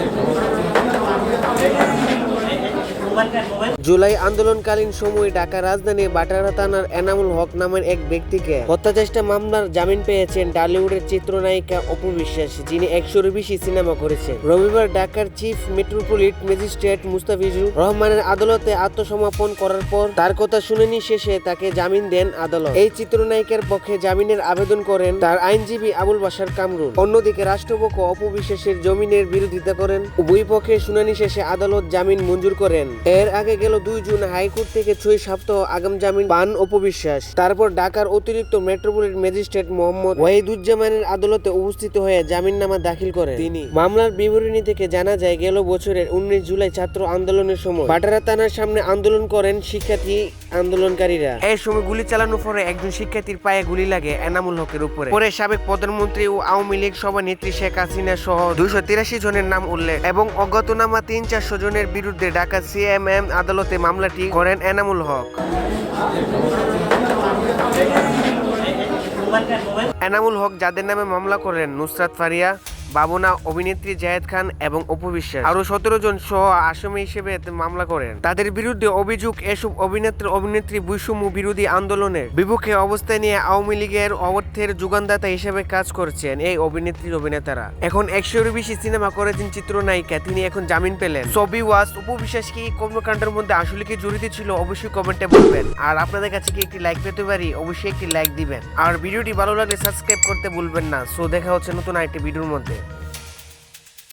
Thank you. July আন্দোলনকালীন সময়ে ঢাকা রাজধানী বাটারা থানার এনামুল হক নামের এক ব্যক্তিকে হত্যা চেষ্টা মামলার জামিন পেয়েছেন চিত্রনায়িকা অপু বিশ্বাস, যিনি একশোর বেশি সিনেমা করেছেন। রবিবার ঢাকার চিফ মেট্রোপলিট ম্যাজিস্ট্রেট মুস্তাফিজুর রহমানের আদালতে আত্মসমর্পণ করার পর তার কথা শুনানি শেষে তাকে জামিন দেন আদালত। এই চিত্রনায়িকার পক্ষে জামিনের আবেদন করেন তার আইনজীবী আবুল বাসার কামরুল। অন্যদিকে রাষ্ট্রপক্ষ অপু বিশ্বাসের জমিনের বিরোধিতা করেন। উভয় পক্ষে শুনানি শেষে আদালত জামিন মঞ্জুর করেন। এর আগে গেল দুই জুন হাইকোর্ট থেকে ছয় সপ্তাহ আগাম জামিন পান অপবিশ্বাস। তারপর ঢাকার অতিরিক্ত মেট্রোপলিটন ম্যাজিস্ট্রেট মোহাম্মদ ওয়াহিদুজ্জামানের আদালতে উপস্থিত হয়ে জামিননামা দাখিল করেন। তিনি মামলার বিবরণী থেকে জানা যায়, গেল বছরের উনিশ জুলাই ছাত্র আন্দোলনের সময় বাটারা থানার সামনে আন্দোলন করেন শিক্ষার্থী আন্দোলনকারীরা। এই সময় গুলি চালানোর পরে একজন শিক্ষার্থীর পায়ে গুলি লাগে এনামুল হকের উপরে। পরে সাবেক প্রধানমন্ত্রী ও আওয়ামী লীগ সভানেত্রী শেখ হাসিনা সহ দুইশো তিরাশি জনের নাম উল্লেখ এবং অজ্ঞাতনামা তিন চারশো জনের বিরুদ্ধে ঢাকা সিএমএম আদালতে মামলাটি করেন এনামুল হক। এনামুল হক যাদের নামে মামলা করেন নুসরাত ফারিয়া বাবুনা, অভিনেত্রী জায়েদ খান এবং অপু বিশ্বাস। আরও সতেরো জন সহ আসামি হিসেবে মামলা করেন। তাদের বিরুদ্ধে অভিযোগ, এসব অভিনেত্রী অভিনেত্রী বৈষম্য বিরোধী আন্দোলনের বিপক্ষে অবস্থায় নিয়ে আওয়ামী লীগের অর্থের যোগানদাতা হিসেবে কাজ করছেন এই অভিনেত্রী অভিনেতারা। এখন একশোর বেশি সিনেমা করেছেন চিত্রনায়িকা, তিনি এখন জামিন পেলেন। ছবি ওয়াজ, অপু বিশ্বাস কি কর্মকাণ্ডের মধ্যে আসলে কি জড়িত ছিল অবশ্যই কমেন্টে বলবেন। আর আপনাদের কাছে কি একটি লাইক পেতে পারি, অবশ্যই একটি লাইক দিবেন। আর ভিডিওটি ভালো লাগলে সাবস্ক্রাইব করতে ভুলবেন না। সো দেখা হচ্ছে নতুন আরেকটি ভিডিওর মধ্যে।